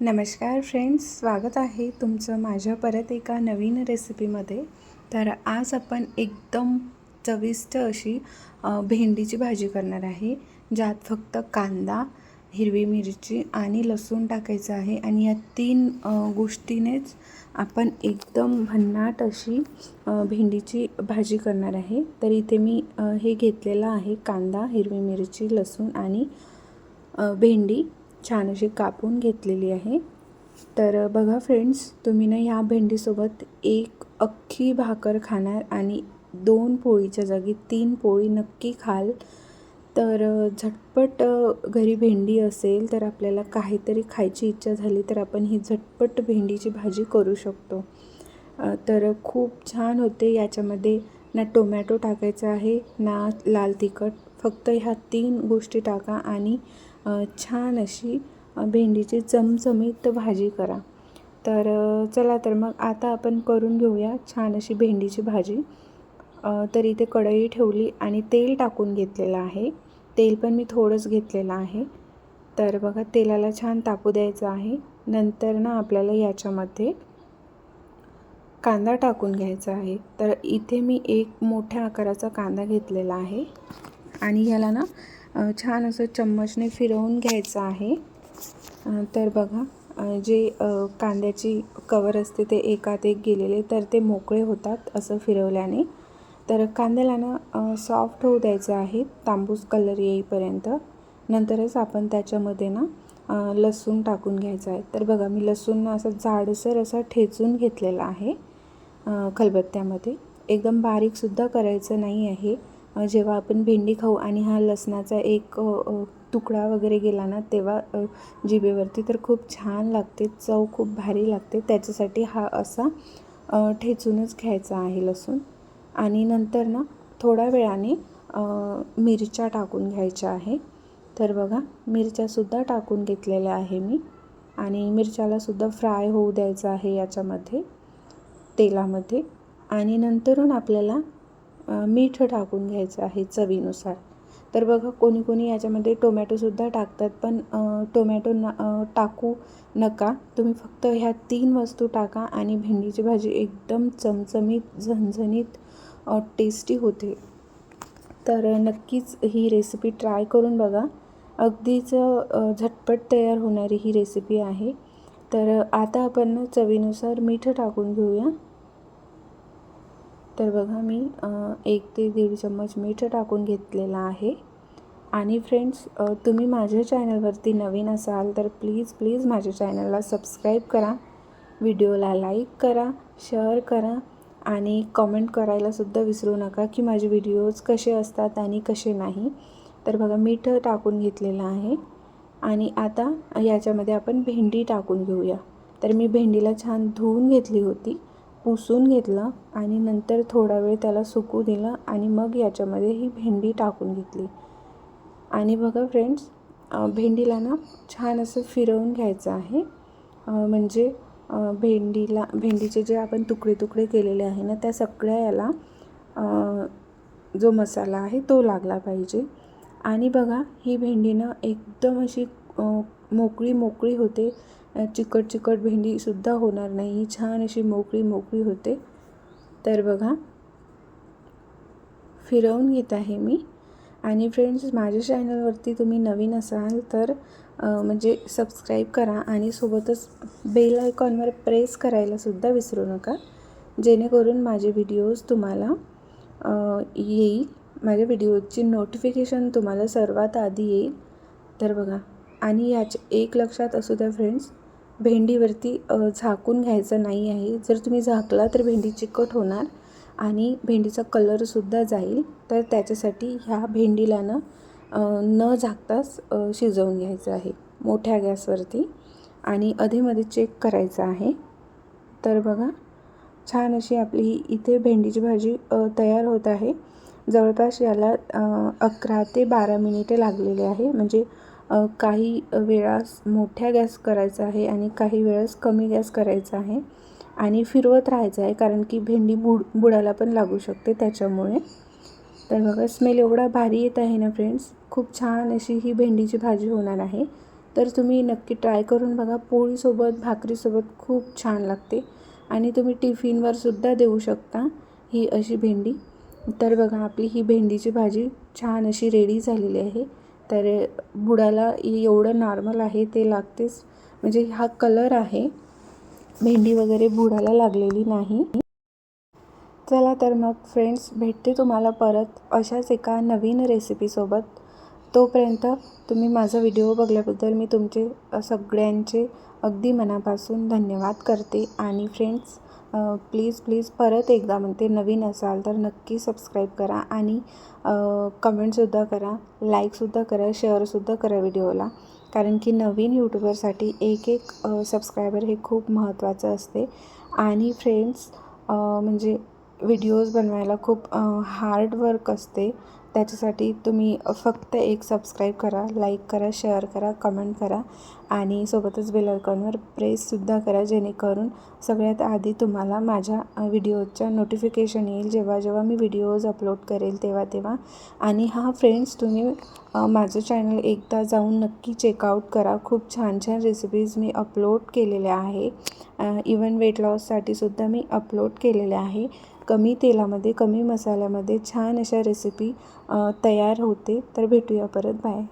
नमस्कार फ्रेंड्स स्वागत आहे तुमचं माझ्या परत एका नवीन रेसिपीमध्ये. तर आज आपण एकदम चविष्ट अशी भेंडीची भाजी करणार आहे ज्यात फक्त कांदा हिरवी मिरची आणि लसूण टाकायचं आहे. आणि या तीन गोष्टीनेच आपण एकदम भन्नाट अशी भेंडीची भाजी करणार आहे. तर इथे मी हे घेतलेलं आहे कांदा हिरवी मिरची लसूण आणि भेंडी. छान अशी कापून घेतलेली आहे. तर बघा फ्रेंड्स तुम्ही ना ह्या भेंडीसोबत एक अख्खी भाकर खाणार आणि दोन पोळीच्या जागी तीन पोळी नक्की खाल. तर झटपट घरी भेंडी असेल तर आपल्याला काहीतरी खायची इच्छा झाली तर आपण ही झटपट भेंडीची भाजी करू शकतो. तर खूप छान होते याच्यामध्ये. ना टोमॅटो टाकायचा आहे ना लाल तिखट. फक्त ह्या तीन गोष्टी टाका आणि छान अशी भेंडीची चमचमीत भाजी करा. तर चला तर मग आता आपण करून घेऊया छान अशी भेंडीची भाजी. तर इथे कढई ठेवली आणि तेल टाकून घेतलेलं आहे. तेल पण मी थोडंच घेतलेलं आहे. तर बघा तेलाला छान तापू द्यायचं आहे. नंतर ना आपल्याला याच्यामध्ये कांदा टाकून घ्यायचा आहे. तर इथे मी एक मोठ्या आकाराचा कांदा घेतलेला आहे. आणि ह्याला ना छान असं चम्मचने फिरवून घ्यायचं आहे. तर बघा जे कांद्याची कवर असते ते एकात एक गेलेले तर ते मोकळे होतात असं फिरवल्याने. तर कांद्याला ना सॉफ्ट होऊ द्यायचं आहे तांबूस कलर येईपर्यंत. नंतरच आपण त्याच्यामध्ये ना लसूण टाकून घ्यायचं आहे. तर बघा मी लसूण असं जाडसर असा ठेचून घेतलेला आहे खलबत्त्यामध्ये. एकदम बारीकसुद्धा करायचं नाही आहे. जेव्हा आपण भेंडी खाऊ आणि हा लसणाचा एक तुकडा वगैरे गेला ना तेव्हा जिभेवरती तर खूप छान लागते चव खूप भारी लागते. त्याच्यासाठी हा असा ठेचूनच घ्यायचा आहे लसूण. आणि नंतर ना थोड्या वेळाने मिरच्या टाकून घ्यायच्या आहे. तर बघा मिरच्यासुद्धा टाकून घेतलेल्या आहे मी. आणि मिरच्यालासुद्धा फ्राय होऊ द्यायचं आहे याच्यामध्ये तेलामध्ये. आणि नंतरून आपल्याला मीठ टाकून घ्यायचं आहे चवीनुसार. तर बघा कोणी कोणी याच्यामध्ये टोमॅटोसुद्धा टाकतात पण टोमॅटो न टाकू नका. तुम्ही फक्त ह्या तीन वस्तू टाका आणि भेंडीची भाजी एकदम चमचमीत झणझणीत टेस्टी होते. तर नक्कीच ही रेसिपी ट्राय करून बघा. अगदीच झटपट तयार होणारी ही रेसिपी आहे. तर आता आपण चवीनुसार मीठ टाकून घेऊया. तर बघा मी एक ते दीड चम्मच मीठ टाकून घेतलेला आहे. आणि फ्रेंड्स तुम्ही माझ्या चॅनलवरती नवीन असाल तर प्लीज प्लीज माझ्या चॅनलला सबस्क्राईब करा. व्हिडिओला लाईक करा शेअर करा आणि कमेंट करायलासुद्धा विसरू नका की माझे व्हिडिओज कसे असतात आणि कसे नाही. तर बघा मीठ टाकून घेतलेलं आहे. आणि आता याच्यामध्ये आपण भेंडी टाकून घेऊया. तर मी भेंडीला छान धुवून घेतली होती. पुसून घेतलं आणि नंतर थोडा वेळ त्याला सुकू दिलं आणि मग याच्यामध्ये ही भेंडी टाकून घेतली. आणि बघा फ्रेंड्स भेंडीला ना छान असं फिरवून घ्यायचं आहे. म्हणजे भेंडीला भेंडीचे जे आपण तुकडे तुकडे केलेले आहे ना त्या सगळ्या याला जो मसाला आहे तो लागला पाहिजे. आणि बघा ही भेंडी ना एकदम अशी मोकळी मोकळी होते. चिकट चिकट भेंडीसुद्धा होणार नाही. ही छान अशी मोकळी मोकळी होते. तर बघा फिरवून घेत आहे मी. आणि फ्रेंड्स माझ्या चॅनलवरती तुम्ही नवीन असाल तर म्हणजे सबस्क्राईब करा आणि सोबतच बेल आयकॉनवर प्रेस करायलासुद्धा विसरू नका. जेणेकरून माझे व्हिडिओज तुम्हाला येईल. माझ्या व्हिडिओची नोटिफिकेशन तुम्हाला सर्वात आधी येईल. तर बघा आणि याचे एक लक्षात असू द्या फ्रेंड्स भेंडीवरती झाकून घ्यायचं नाही आहे. जर तुम्ही झाकला तर भेंडी चिकट होणार आणि भेंडीचा कलरसुद्धा जाईल. तर त्याच्यासाठी ह्या भेंडीला ना न झाकताच शिजवून घ्यायचं आहे. मोठ्या गॅसवरती आणि अधेमध्ये चेक करायचं आहे. तर बघा छान अशी आपली इथे भेंडीची भाजी तयार होत आहे. जवळपास याला अकरा ते बारा मिनिटे लागलेले आहे. म्हणजे काही वेळास मोठ्या गॅस करायचा आहे आणि काही वेळेस कमी गॅस करायचा आहे आणि फिरवत राहायचं आहे कारण की भेंडी बुड बुडायला पण लागू शकते त्याच्यामुळे. तर बघा स्मेल एवढा भारी येत आहे ना फ्रेंड्स खूप छान अशी ही भेंडीची भाजी होणार आहे. तर तुम्ही नक्की ट्राय करून बघा पोळीसोबत भाकरीसोबत खूप छान लागते आणि तुम्ही टिफिनवर सुद्धा देऊ शकता ही अशी भेंडी. तर बघा आपली ही भेंडीची भाजी छान अशी रेडी झालेली आहे. तर बुडाला एवढं नॉर्मल आहे ते लागतेच. म्हणजे हा कलर आहे. भेंडी वगैरे बुडाला लागलेली नाही. चला तर मग फ्रेंड्स भेटते तुम्हाला परत अशाच एका नवीन रेसिपीसोबत तोपर्यंत तुम्ही माझा व्हिडिओ बघल्याबद्दल मी तुमचे सगळ्यांचे अगदी मनापासून धन्यवाद करते. आणि फ्रेंड्स प्लीज प्लीज परत एकदा म्हणते नवीन असाल तर नक्की सबस्क्राईब करा आणि कमेंटसुद्धा करा लाईकसुद्धा करा शेअरसुद्धा करा व्हिडिओला कारण की नवीन यूट्यूबरसाठी एक एक सबस्क्रायबर हे खूप महत्त्वाचं असते. आणि फ्रेंड्स म्हणजे व्हिडिओज बनवायला खूप हार्ड वर्क असते. त्याच्यासाठी तुम्ही फक्त एक सबस्क्राईब करा लाईक करा शेअर करा कमेंट करा आणि सोबतच बेल आयकॉनवर प्रेससुद्धा करा जेणेकरून सगळ्यात आधी तुम्हाला माझ्या व्हिडिओच्या नोटिफिकेशन येईल. जेव्हा जेव्हा मी व्हिडिओज अपलोड करेल तेव्हा तेव्हा. आणि हा फ्रेंड्स तुम्ही माझं चॅनल एकदा जाऊन नक्की चेकआउट करा. खूप छान छान रेसिपीज मी अपलोड केलेल्या आहे. इवन वेट लॉससाठी सुद्धा मी अपलोड केलेल्या आहे. कमी तेलामध्ये कमी मसाल्यामध्ये छान अशा रेसिपी तयार होते. तर भेटूया परत. बाय